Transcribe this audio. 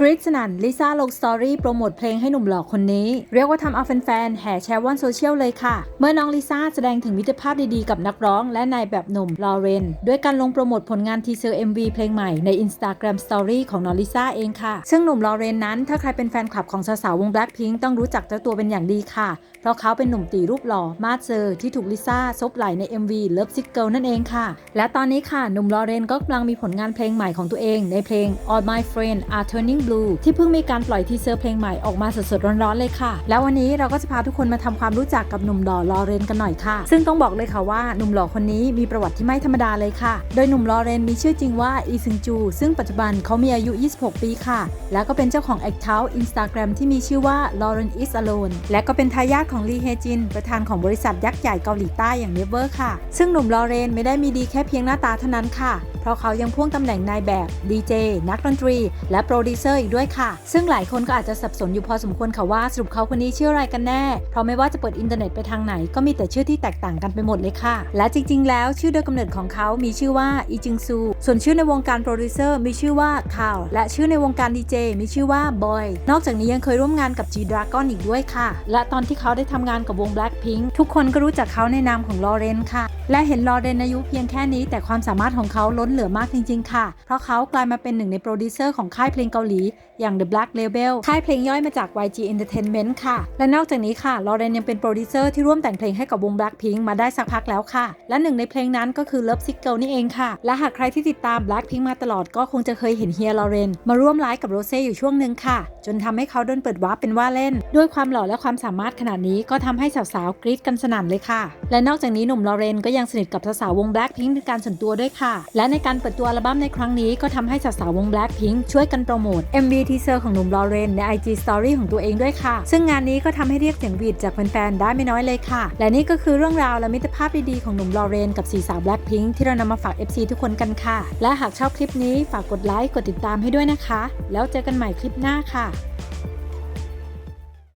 กรีดสนันลิซ่าลงสตอรี่โปรโมทเพลงให้หนุ่มหล่อคนนี้ เรียกว่าทำเอาแฟนๆแห่แชร์ว่อนโซเชียลเลยค่ะ เมื่อน้องลิซ่าแสดงถึงมิตรภาพดีๆ กับนักร้องและนายแบบหนุ่มลอเรนด้วยการลงโปรโมทผลงานทีเซอร์ MV เพลงใหม่ใน Instagram Story ของน้องลิซ่าเองค่ะ ซึ่งหนุ่มลอเรนนั้นถ้าใครเป็นแฟนคลับของสาวๆวง Blackpink ต้องรู้จักเจ้าตัวเป็นอย่างดีค่ะ เพราะเขาเป็นหนุ่มตีรูปหล่อมาเซอร์ที่ถูกลิซ่าซบไหลใน MV Love Sick Girl นั่นเองค่ะ และตอนนี้ค่ะหนุ่มลอเรนก็กำลังมีผลงานเพลงใหม่ของตัวเองในเพลง All My Friends Are Turning Blue ที่เพิ่งมีการปล่อยทีเซอร์เพลงใหม่ออกมาสดๆร้อนๆเลยค่ะ แล้ววันนี้เราก็จะพาทุกคนมาทำความรู้จักกับหนุ่มหล่อลอเรนกันหน่อยค่ะ ซึ่งต้องบอกเลยค่ะว่าหนุ่มหล่อคนนี้มีประวัติที่ไม่ธรรมดาเลยค่ะ โดยหนุ่มลอเรนมีชื่อจริงว่าอีซึงจู ซึ่งปัจจุบันเขามีอายุ 26 ปีค่ะ แล้วก็เป็นเจ้าของ Account Instagram ที่มีชื่อว่า Lauren is alone และก็เป็นทายาทของลีเฮจิน ประธานของบริษัทยักษ์ใหญ่เกาหลีใต้อย่าง Never ค่ะ ซึ่งหนุ่มลอเรนไม่ได้มีดีแค่เพียงหน้าตาเท่านั้นค่ะ เพราะเขายังพ่วงตำแหน่งนายแบบดีเจนักดนตรี และโปรดิวเซอร์อีกด้วยค่ะ ซึ่งหลายคนก็อาจจะสับสนอยู่พอสมควรค่ะว่าสรุปเขาคนนี้ชื่ออะไรกันแน่ เพราะไม่ว่าจะเปิดอินเทอร์เน็ตไปทางไหนก็มีแต่ชื่อที่แตกต่างกันไปหมดเลยค่ะ และจริง ๆ แล้วชื่อโดยกำเนิดของเขามีชื่อว่าอีจิงซู ส่วนชื่อในวงการโปรดิวเซอร์มีชื่อว่าคาวและชื่อในวงการดีเจมีชื่อว่าบอยนอกจากนี้ยังเคยร่วมงานกับ G Dragon อีกด้วยค่ะ และตอนที่เขาได้ทำงานกับวง Blackpink ทุกคนก็รู้จักเขาในนามของลอเรนค่ะ และเห็นลอเรนอายุเพียงแค่นี้แต่ความสามารถของเขาล้นเหลือมากจริง ๆ ค่ะ เพราะเขากลายมาเป็นหนึ่งในโปรดิวเซอร์ของค่ายเพลงเกาหลี อย่าง The Black Label ค่ายเพลงย่อยมาจาก YG Entertainment ค่ะ และนอกจากนี้ค่ะลอเรนยังเป็นโปรดิวเซอร์ที่ร่วมแต่งเพลงให้กับวง Blackpink มาได้สักพักแล้วค่ะ และหนึ่งในเพลงนั้นก็คือ Love Sick Girl นี่เองค่ะ และหากใครที่ติดตาม Blackpink มาตลอดก็คงจะเคยเห็นเฮียลอเรนมาร่วมไลฟ์กับโรเซ่อยู่ช่วงหนึ่งค่ะ จนทำให้เขาโดนเปิดวาร์ปเป็นว่าเล่น ด้วยความหล่อและความสามารถขนาดนี้ก็ทำให้สาวๆกรี๊ดกันสนั่นเลยค่ะ และนอกจากนี้หนุ่มลอเรนก็ยังสนิทกับสาววง Blackpink เป็นการส่วนตัวด้วยค่ะ และในการเปิดตัวอัลบั้มในครั้งนี้ก็ทำให้สาววง Blackpink ช่วยกันโปรโมท MV ทีเซอร์ของหนุ่มลอเรนใน IG Story ของตัวเองด้วยค่ะ ซึ่งงานนี้ก็ทำให้เรียกเสียงวีดจากแฟนๆได้ไม่น้อยเลยค่ะ และนี่ก็คือเรื่องราวและมิตรภาพดีๆของหนุ่มลอเรนกับสีสาว Blackpink ที่เรานำมาฝาก FC ทุกคนกันค่ะ และหากชอบคลิปนี้ฝากกดไลค์กดติดตามให้ด้วยนะคะ แล้วเจอกันใหม่คลิปหน้าค่ะ